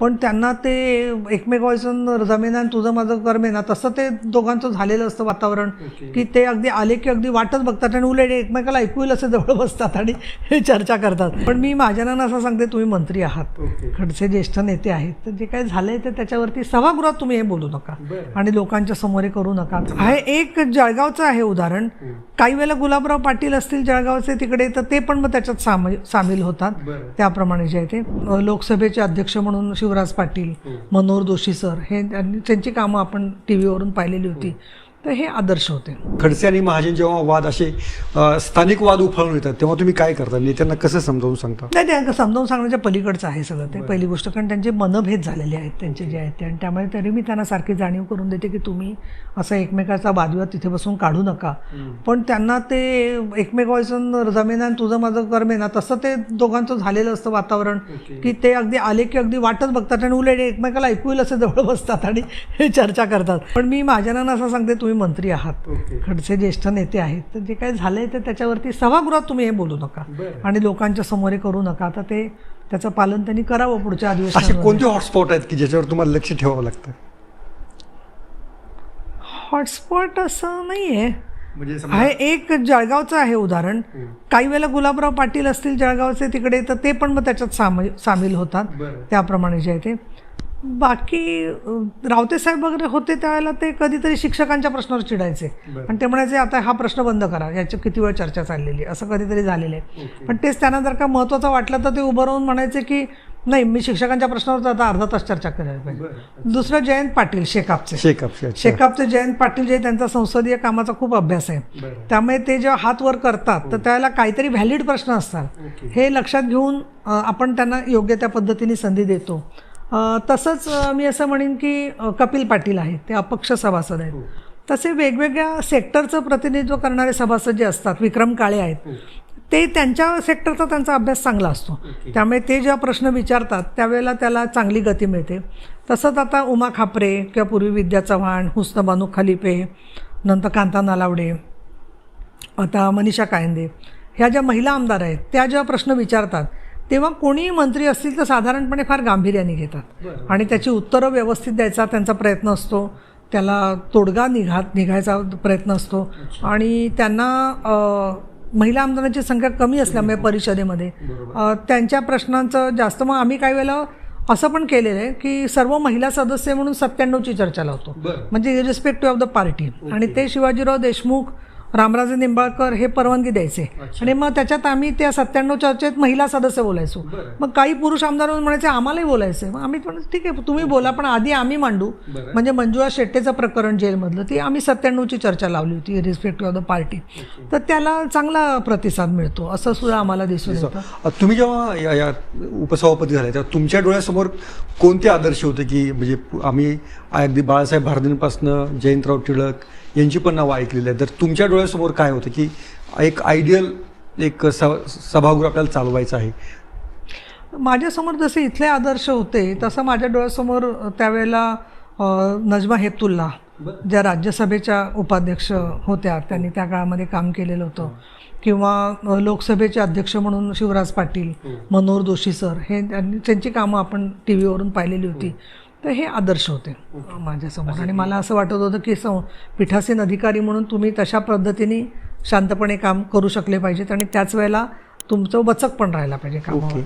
पण त्यांना ते एकमेकांचं जमेना आणि तुझं माझं करमेना तसं ते दोघांचं झालेलं असतं वातावरण की ते अगदी आले की अगदी वाटच बघतात आणि उलट एकमेकाला ऐकू येईल असं जवळ बसतात आणि हे चर्चा करतात. पण मी माझ्यानं असं सांगते तुम्ही मंत्री आहात. खडसे ज्येष्ठ नेते आहेत. तर जे काही झालंय ते त्याच्यावरती सभागृहात तुम्ही हे बोलू नका. आणि लोकांच्या समोर हे करू नका. हे एक जळगावचं आहे उदाहरण. काही वेळेला गुलाबराव पाटील असतील जळगावचे तिकडे तर ते पण मग त्याच्यात साम सामील होतात. त्याप्रमाणे जे आहे ते. लोकसभेचे अध्यक्ष म्हणून शिवराज पाटील मनोहर जोशी सर हे त्यांची कामं आपण टी व्हीवरून पाहिलेली होती. तर हे आदर्श होते. खडसे आणि महाजन जेव्हा वाद असे स्थानिक वाद उफाळून येतात तेव्हा तुम्ही काय करता? नेत्यांना कसं समजावून सांगता? नाही ते समजावून सांगण्याच्या पलीकडचं आहे सगळं ते. पहिली गोष्ट कारण त्यांचे मनभेद झालेले आहेत त्यांचे जे आहेत ते. आणि त्यामुळे तरी मी त्यांना सारखी जाणीव करून देते की तुम्ही असं एकमेकाचा वादविवाद तिथे बसून काढू नका. पण त्यांना ते एकमेकांचं जमेना आणि तुझं माझं करमेना तसं ते दोघांचं झालेलं असतं वातावरण की ते अगदी आले की अगदी वाटच बघतात आणि उलट एकमेकाला ऐकू येईल असं जवळ बसतात आणि हे चर्चा करतात. पण मी माझ्यानं असं सांगते तुम्ही मंत्री आहात. खडसे ज्येष्ठ नेते आहेत. तर जे काही झालंय ते त्याच्यावरती सभागृहात तुम्ही हे बोलू नका. आणि लोकांच्या समोर हे करू नका. तर ते त्याचं पालन त्यांनी करावं पुढच्या असे अधिवेशनात कोणते हॉटस्पॉट आहेत की ज्याच्यावर तुम्हाला लक्ष ठेवावं लागतं? हॉटस्पॉट असं नाहीये. म्हणजे आहे एक जळगावचं आहे उदाहरण. काही वेळेला गुलाबराव पाटील असतील जळगावचे तिकडे तर ते पण मग त्याच्यात साम सामील होतात. त्याप्रमाणे जे आहे ते. बाकी रावते साहेब वगैरे होते त्यावेळेला ते कधीतरी शिक्षकांच्या प्रश्नावर चिडायचे. आणि ते म्हणायचे आता हा प्रश्न बंद करा. याची किती वेळ चर्चा चाललेली असं कधीतरी झालेलं आहे. पण तेच त्यांना जर का महत्त्वाचं वाटलं तर ते उभं राहून म्हणायचे की नाही मी शिक्षकांच्या प्रश्नावर तर आता अर्धा तास चर्चा करायला पाहिजे. दुसरं जयंत पाटील शेकापचे. शेकअप शेकापचे जयंत पाटील जे त्यांचा संसदीय कामाचा खूप अभ्यास आहे. त्यामुळे ते जेव्हा हात वर करतात तर त्यावेळेला काहीतरी व्हॅलिड प्रश्न असतात. हे लक्षात घेऊन आपण त्यांना योग्य त्या पद्धतीने संधी देतो. तसंच मी असं म्हणेन की कपिल पाटील आहेत ते अपक्ष सभासद आहेत. तसे वेगवेगळ्या सेक्टरचं प्रतिनिधित्व करणारे सभासद जे असतात विक्रम काळे आहेत ते त्यांच्या सेक्टरचा त्यांचा अभ्यास चांगला असतो. त्यामुळे ते जेव्हा प्रश्न विचारतात त्यावेळेला त्याला चांगली गती मिळते. तसंच आता उमा खापरे किंवा पूर्वी विद्या चव्हाण हुस्न बानू खलिपे नंतर कांता नालावडे आता मनीषा कायंदे ह्या ज्या महिला आमदार आहेत त्या जेव्हा प्रश्न विचारतात तेव्हा कोणीही मंत्री असतील तर साधारणपणे फार गांभीर्याने घेतात. आणि त्याची उत्तरं व्यवस्थित द्यायचा त्यांचा प्रयत्न असतो. त्याला तोडगा निघा निघायचा प्रयत्न असतो. आणि त्यांना महिला आमदारांची संख्या कमी असल्यामुळे परिषदेमध्ये. त्यांच्या प्रश्नांचं जास्त. मग आम्ही काही वेळेला असं पण केलेलं आहे की सर्व महिला सदस्य म्हणून सत्त्याण्णवची चर्चा लावतो. म्हणजे इरिस्पेक्टिव्ह ऑफ द पार्टी आणि ते शिवाजीराव देशमुख रामराजे निंबाळकर हे परवानगी द्यायचे. आणि मग त्याच्यात आम्ही त्या सत्त्याण्णव चर्चेत महिला सदस्य बोलायचो. मग काही पुरुष आमदार म्हणायचे आम्हालाही बोलायचं मग आम्ही पण ठीक आहे तुम्ही बोला पण आधी आम्ही मांडू. म्हणजे मंजुळा शेट्टेचं प्रकरण जेलमधलं ते आम्ही सत्त्याण्णवची चर्चा लावली होती रिस्पेक्टिव्ह ऑफ द पार्टी तर त्याला चांगला प्रतिसाद मिळतो असं सुद्धा आम्हाला दिसून येतं. तुम्ही जेव्हा या उपसभापती झाले तेव्हा तुमच्या डोळ्यासमोर कोणते आदर्श होते की म्हणजे आम्ही अगदी बाळासाहेब भारतींपासनं जयंतराव टिळक यांची पण नावं ऐकलेली आहेत. तर तुमच्या डोळ्यासमोर काय होतं की एक आयडियल एक सभागृह आपल्याला चालवायचं आहे? माझ्यासमोर जसे इथले आदर्श होते तसं माझ्या डोळ्यासमोर त्यावेळेला नजमा हेपतुल्ला ज्या राज्यसभेच्या उपाध्यक्ष होत्या त्यांनी त्या काळामध्ये काम केलेलं होतं. किंवा लोकसभेचे अध्यक्ष म्हणून शिवराज पाटील मनोहर जोशी सर हे त्यांनी त्यांची कामं आपण टी व्हीवरून पाहिलेली होती. तर हे आदर्श होते माझ्यासमोर आणि मला असं वाटत होतं की सं पीठासीन अधिकारी म्हणून तुम्ही तशा पद्धतीने शांतपणे काम करू शकले पाहिजेत आणि त्याच वेळेला तुमचं वचक पण राहायला पाहिजे कामावर